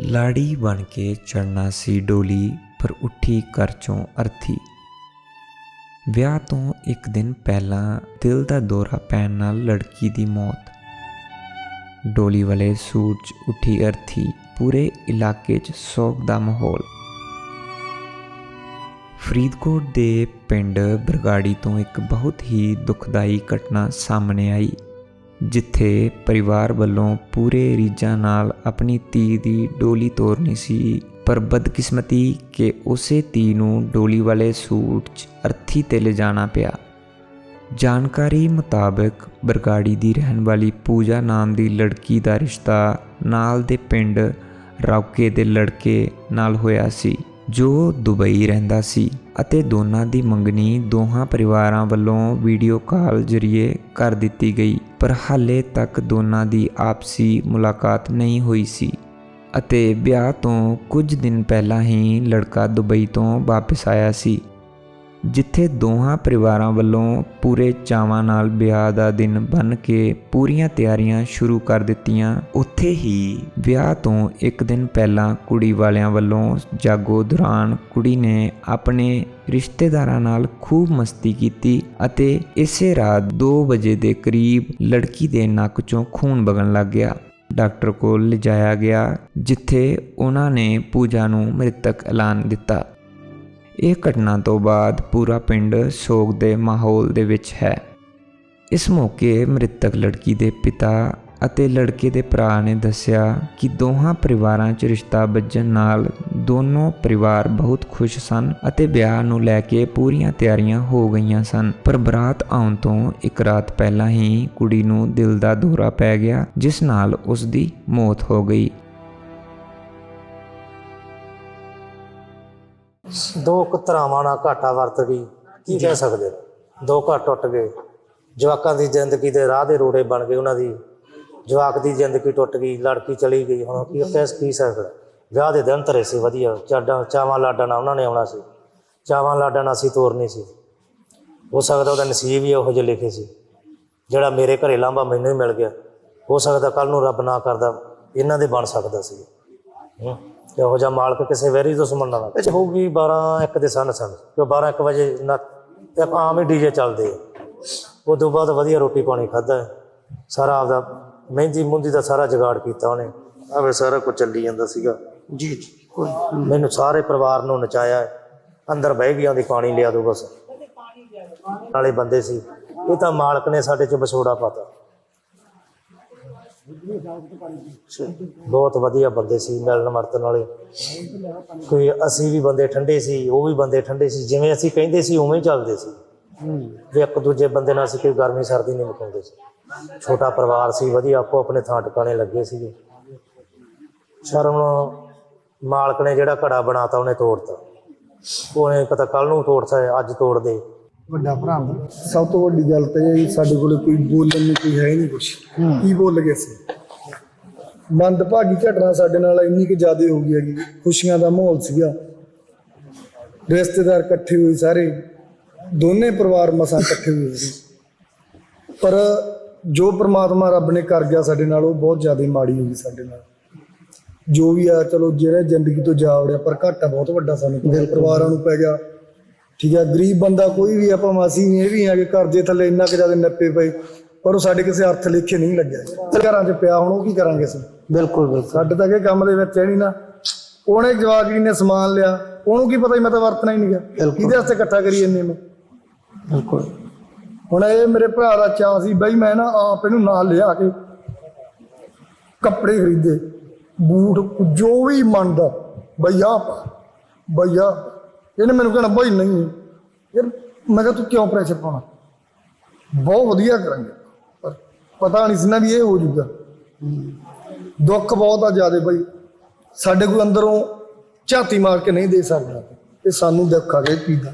ਲਾੜੀ ਬਣ ਕੇ ਚੜਨਾ ਸੀ ਡੋਲੀ, ਪਰ ਉੱਠੀ ਘਰ ਚੋਂ ਅਰਥੀ। ਵਿਆਹ ਤੋਂ ਇੱਕ ਦਿਨ ਪਹਿਲਾਂ ਦਿਲ ਦਾ ਦੌਰਾ ਪੈਣ ਨਾਲ ਲੜਕੀ ਦੀ ਮੌਤ। ਡੋਲੀ ਵਾਲੇ ਸੂਟ 'ਚ ਉੱਠੀ ਅਰਥੀ, ਪੂਰੇ ਇਲਾਕੇ 'ਚ ਸੋਗ ਦਾ ਮਾਹੌਲ। ਫਰੀਦਕੋਟ ਦੇ ਪਿੰਡ ਬਰਗਾੜੀ ਤੋਂ ਇੱਕ ਬਹੁਤ ਹੀ ਦੁਖਦਾਈ ਘਟਨਾ ਸਾਹਮਣੇ ਆਈ। ਜਿੱਥੇ ਪਰਿਵਾਰ ਵੱਲੋਂ ਪੂਰੇ ਰੀਝਾਂ ਨਾਲ ਆਪਣੀ ਧੀ ਦੀ ਡੋਲੀ ਤੋਰਨੀ ਸੀ। ਪਰ ਬਦਕਿਸਮਤੀ ਕਿ ਉਸੇ ਧੀ ਨੂੰ ਡੋਲੀ ਵਾਲੇ ਸੂਟ 'ਚ ਅਰਥੀ ਤੇ ਲਿਜਾਣਾ ਪਿਆ। ਜਾਣਕਾਰੀ ਮੁਤਾਬਕ ਬਰਗਾੜੀ ਦੀ ਰਹਿਣ ਵਾਲੀ ਪੂਜਾ ਨਾਮ ਦੀ ਲੜਕੀ ਦਾ ਰਿਸ਼ਤਾ ਨਾਲ ਦੇ ਪਿੰਡ ਰੌਕੇ ਦੇ ਲੜਕੇ ਨਾਲ ਹੋਇਆ ਸੀ, ਜੋ ਦੁਬਈ ਰਹਿੰਦਾ ਸੀ ਅਤੇ ਦੋਨਾਂ ਦੀ ਮੰਗਣੀ ਦੋਹਾਂ ਪਰਿਵਾਰਾਂ ਵੱਲੋਂ ਵੀਡੀਓ ਕਾਲ ਜ਼ਰੀਏ ਕਰ ਦਿੱਤੀ ਗਈ। ਪਰ ਹਾਲੇ ਤੱਕ ਦੋਨਾਂ ਦੀ ਆਪਸੀ ਮੁਲਾਕਾਤ ਨਹੀਂ ਹੋਈ ਸੀ ਅਤੇ ਵਿਆਹ ਤੋਂ ਕੁਝ ਦਿਨ ਪਹਿਲਾਂ ਹੀ ਲੜਕਾ ਦੁਬਈ ਤੋਂ ਵਾਪਸ ਆਇਆ ਸੀ। ਜਿੱਥੇ ਦੋਹਾਂ ਪਰਿਵਾਰਾਂ ਵੱਲੋਂ ਪੂਰੇ ਚਾਵਾਂ ਨਾਲ ਵਿਆਹ ਦਾ ਦਿਨ ਬਣ ਕੇ ਪੂਰੀਆਂ ਤਿਆਰੀਆਂ ਸ਼ੁਰੂ ਕਰ ਦਿੱਤੀਆਂ, ਉੱਥੇ ਹੀ ਵਿਆਹ ਤੋਂ ਇੱਕ ਦਿਨ ਪਹਿਲਾਂ ਕੁੜੀ ਵਾਲਿਆਂ ਵੱਲੋਂ ਜਾਗੋ ਦੌਰਾਨ ਕੁੜੀ ਨੇ ਆਪਣੇ ਰਿਸ਼ਤੇਦਾਰਾਂ ਨਾਲ ਖੂਬ ਮਸਤੀ ਕੀਤੀ ਅਤੇ ਇਸੇ ਰਾਤ 2 ਵਜੇ ਦੇ ਕਰੀਬ ਲੜਕੀ ਦੇ ਨੱਕ 'ਚੋਂ ਖੂਨ ਵਗਣ ਲੱਗ ਗਿਆ। ਡਾਕਟਰ ਕੋਲ ਲਿਜਾਇਆ ਗਿਆ, ਜਿੱਥੇ ਉਹਨਾਂ ਨੇ ਪੂਜਾ ਨੂੰ ਮ੍ਰਿਤਕ ਐਲਾਨ ਦਿੱਤਾ। ਇਹ ਘਟਨਾ ਤੋਂ ਬਾਅਦ ਪੂਰਾ ਪਿੰਡ ਸੋਗ ਦੇ ਮਾਹੌਲ ਦੇ ਵਿੱਚ ਹੈ। ਇਸ ਮੌਕੇ ਮ੍ਰਿਤਕ ਲੜਕੀ ਦੇ ਪਿਤਾ ਅਤੇ ਲੜਕੇ ਦੇ ਭਰਾ ਨੇ ਦੱਸਿਆ ਕਿ ਦੋਹਾਂ ਪਰਿਵਾਰਾਂ 'ਚ ਰਿਸ਼ਤਾ ਵੱਜਣ ਨਾਲ ਦੋਨੋਂ ਪਰਿਵਾਰ ਬਹੁਤ ਖੁਸ਼ ਸਨ ਅਤੇ ਵਿਆਹ ਨੂੰ ਲੈ ਕੇ ਪੂਰੀਆਂ ਤਿਆਰੀਆਂ ਹੋ ਗਈਆਂ ਸਨ। ਪਰ ਬਰਾਤ ਆਉਣ ਤੋਂ ਇੱਕ ਰਾਤ ਪਹਿਲਾਂ ਹੀ ਕੁੜੀ ਨੂੰ ਦਿਲ ਦਾ ਦੌਰਾ ਪੈ ਗਿਆ, ਜਿਸ ਨਾਲ ਉਸ ਦੀ ਮੌਤ ਹੋ ਗਈ। ਦੋ ਕੁਤਰਾਵਾਂ ਨਾਲ ਘਾਟਾ ਵਰਤ ਗਈ ਕੀ ਕਹਿ ਸਕਦੇ? ਦੋ ਘਰ ਟੁੱਟ ਗਏ। ਜਵਾਕਾਂ ਦੀ ਜ਼ਿੰਦਗੀ ਦੇ ਰਾਹ ਦੇ ਰੋੜੇ ਬਣ ਗਏ ਉਹਨਾਂ ਦੀ। ਜਵਾਕ ਦੀ ਜ਼ਿੰਦਗੀ ਟੁੱਟ ਗਈ ਲੜਕੀ ਚਲੀ ਗਈ। ਹੁਣ ਕੀ ਕਹਿ ਕੀ ਸਕਦਾ? ਵਿਆਹ ਦੇ ਦਿਨ ਧਰੇ ਸੀ ਵਧੀਆ। ਚਾਡਾਂ ਚਾਵਾਂ ਲਾਡਾਂ ਨਾਲ ਉਹਨਾਂ ਨੇ ਆਉਣਾ ਸੀ। ਚਾਵਾਂ ਲਾਡਾਂ ਨਾਲ ਅਸੀਂ ਤੋਰਨੀ ਸੀ। ਹੋ ਸਕਦਾ ਉਹਦਾ ਨਸੀਬ ਹੀ ਉਹੋ ਜਿਹੇ ਲਿਖੇ ਸੀ। ਜਿਹੜਾ ਮੇਰੇ ਘਰੇ ਲਾਂਭਾ ਮੈਨੂੰ ਹੀ ਮਿਲ ਗਿਆ। ਹੋ ਸਕਦਾ ਕੱਲ ਨੂੰ ਰੱਬ ਨਾ ਕਰਦਾ ਇਹਨਾਂ ਦੇ ਬਣ ਸਕਦਾ ਸੀ। ਹੂੰ। ਇਹੋ ਜਿਹਾ ਮਾਲਕ ਕਿਸੇ ਵੈਰੀ ਦੁਸ਼ਮਣ ਨਾਲ ਇਹ 'ਚ ਹੋਊਗੀ 12 1 ਦੇ ਸਨ ਸਨ। ਕਿ 12 1 ਵਜੇ ਨਾ ਤੇ ਆਮ ਹੀ ਡੀਜੇ ਚੱਲਦੇ ਆ। ਤੋਂ ਬਾਅਦ ਵਧੀਆ ਰੋਟੀ ਪਾਣੀ ਖਾਦਾ ਸਾਰਾ ਆਪਦਾ ਮਹਿੰਦੀ ਮੁੰਦੀ ਦਾ ਸਾਰਾ ਜੁਗਾੜ ਕੀਤਾ ਉਹਨੇ। ਆਵੇ ਸਾਰਾ ਕੁਝ ਚੱਲੀ ਜਾਂਦਾ ਸੀਗਾ। ਜੀ ਜੀ। ਕੋਈ ਮੈਨੂੰ ਸਾਰੇ ਪਰਿਵਾਰ ਨੂੰ ਨਚਾਇਆ। ਅੰਦਰ ਬਹਿ ਗਿਆ ਦੀ ਪਾਣੀ ਲਿਆ ਦੋ ਬਸ। ਨਾਲੇ ਬੰਦੇ ਸੀ। ਇਹ ਤਾਂ ਮਾਲਕ ਨੇ ਸਾਡੇ ਚ ਵਿਛੋੜਾ ਪਾਤਾ। ਬਹੁਤ ਵਧੀਆ ਬੰਦੇ ਸੀ ਮਿਲਣ ਵਰਤਣ ਵਾਲੇ। ਕੋਈ ਅਸੀਂ ਵੀ ਬੰਦੇ ਠੰਡੇ ਸੀ ਉਹ ਵੀ ਬੰਦੇ ਠੰਡੇ ਸੀ। ਜਿਵੇਂ ਅਸੀਂ ਕਹਿੰਦੇ ਸੀ ਉਵੇਂ ਹੀ ਚੱਲਦੇ ਸੀ। ਵੀ ਇੱਕ ਦੂਜੇ ਬੰਦੇ ਨਾਲ ਅਸੀਂ ਕੋਈ ਗਰਮੀ ਸਰਦੀ ਨਹੀਂ ਮੁਕਾਉਂਦੇ ਸੀ। ਛੋਟਾ ਪਰਿਵਾਰ ਸੀ ਵਧੀਆ ਆਪੋ ਆਪਣੇ ਥਾਂ ਟਿਕਾਣੇ ਲੱਗੇ ਸੀਗੇ। ਸ਼ਰਮ ਮਾਲਕ ਨੇ ਜਿਹੜਾ ਘੜਾ ਬਣਾਤਾ ਉਹਨੇ ਤੋੜਤਾ। ਉਹਨੇ ਪਤਾ ਕੱਲ ਨੂੰ ਤੋੜਤਾ ਅੱਜ ਤੋੜ ਦੇ ਵੱਡਾ ਭਰਾ ਦਾ ਸਭ ਤੋਂ ਵੱਡੀ ਗੱਲ ਤਾਂ ਇਹ ਹੈ ਸਾਡੇ ਕੋਲ ਕੋਈ ਬੋਲਣ ਨੂੰ ਕੋਈ ਹੈ ਹੀ ਨਹੀਂ ਕੁਛ। ਕੀ ਬੋਲ ਗਏ ਸੀ ਮੰਦਭਾਗੀ ਘਟਨਾ ਸਾਡੇ ਨਾਲ ਇੰਨੀ ਕਿ ਜ਼ਿਆਦਾ ਹੋ ਗਈ ਹੈਗੀ। ਖੁਸ਼ੀਆਂ ਦਾ ਮਾਹੌਲ ਸੀਗਾ। ਰਿਸ਼ਤੇਦਾਰ ਇਕੱਠੇ ਹੋਏ ਸਾਰੇ। ਦੋਨੇ ਪਰਿਵਾਰ ਮਸਾਂ ਇਕੱਠੇ ਹੋਏ ਸੀ। ਪਰ ਜੋ ਪ੍ਰਮਾਤਮਾ ਰੱਬ ਨੇ ਕਰ ਗਿਆ ਸਾਡੇ ਨਾਲ ਉਹ ਬਹੁਤ ਜ਼ਿਆਦਾ ਮਾੜੀ ਹੋ ਗਈ ਸਾਡੇ ਨਾਲ। ਜੋ ਵੀ ਆ ਚਲੋ ਜਿਹੜੇ ਜ਼ਿੰਦਗੀ ਤੋਂ ਜਾ ਵੜਿਆ ਪਰ ਘਾਟਾ ਬਹੁਤ ਵੱਡਾ ਸਾਨੂੰ। ਪਰਿਵਾਰਾਂ ਨੂੰ ਪੈ ਗਿਆ। ਠੀਕ ਹੈ ਗਰੀਬ ਬੰਦਾ ਕੋਈ ਵੀ ਆਪਾਂ ਮਾਸੀ ਇਹ ਵੀ ਆ ਕਿ ਕਰਜ਼ੇ ਥੱਲੇ ਇੰਨਾ ਕਿ ਜ਼ਿਆਦਾ ਨੱਪੇ ਪਏ ਪਰ ਉਹ ਸਾਡੇ ਕਿਸੇ ਅਰਥ ਲੇਖੇ ਨਹੀਂ ਲੱਗਿਆ। ਘਰਾਂ 'ਚ ਪਿਆ ਹੁਣ ਉਹ ਕੀ ਕਰਾਂਗੇ ਅਸੀਂ? ਬਿਲਕੁਲ ਬਿਲਕੁਲ। ਸਾਡੇ ਤਾਂ ਇਹ ਕੰਮ ਦੇ ਵਿੱਚ ਹੈ ਨਹੀਂ ਨਾ। ਉਹਨੇ ਜਵਾਗਰੀ ਨੇ ਸਮਾਨ ਲਿਆ ਉਹਨੂੰ ਕੀ ਪਤਾ ਮੈਂ ਤਾਂ ਵਰਤਣਾ ਹੀ ਨਹੀਂ ਗਿਆ ਕਿਹਦੇ ਵਾਸਤੇ ਇਕੱਠਾ ਕਰੀ ਜੰਨੇ ਮੈਂ ਬਿਲਕੁਲ। ਹੁਣ ਇਹ ਮੇਰੇ ਭਰਾ ਦਾ ਚਾਅ ਸੀ ਬਈ ਮੈਂ ਨਾ ਆਪ ਇਹਨੂੰ ਨਾਲ ਲਿਆ ਕੇ ਕੱਪੜੇ ਖਰੀਦੇ ਬੂਟ ਜੋ ਵੀ ਮੰਨਦਾ ਬਈ ਆ ਪਾ ਬਈ ਆ ਇਹਨੇ ਮੈਨੂੰ ਕਹਿਣਾ ਬਈ ਨਹੀਂ। ਯਾਰ ਮੈਂ ਕਿਹਾ, ਤੂੰ ਕਿਉਂ ਪ੍ਰੈਸ਼ਰ ਪਾਉਣਾ? ਬਹੁਤ ਵਧੀਆ ਕਰਾਂਗੇ। ਪਰ ਪਤਾ ਨਹੀਂ ਸੀ ਨਾ ਵੀ ਇਹ ਹੋ ਜੂਗਾ ਦੁੱਖ ਬਹੁਤ ਆ ਜਿਆਦੇ ਬਈ। ਸਾਡੇ ਕੋਲ ਅੰਦਰੋਂ ਝਾਤੀ ਮਾਰ ਕੇ ਨਹੀਂ ਦੇ ਸਕਦਾ। ਇਹ ਸਾਨੂੰ ਦੁੱਖ ਆ ਗਿਆ ਕੀ ਦਾ।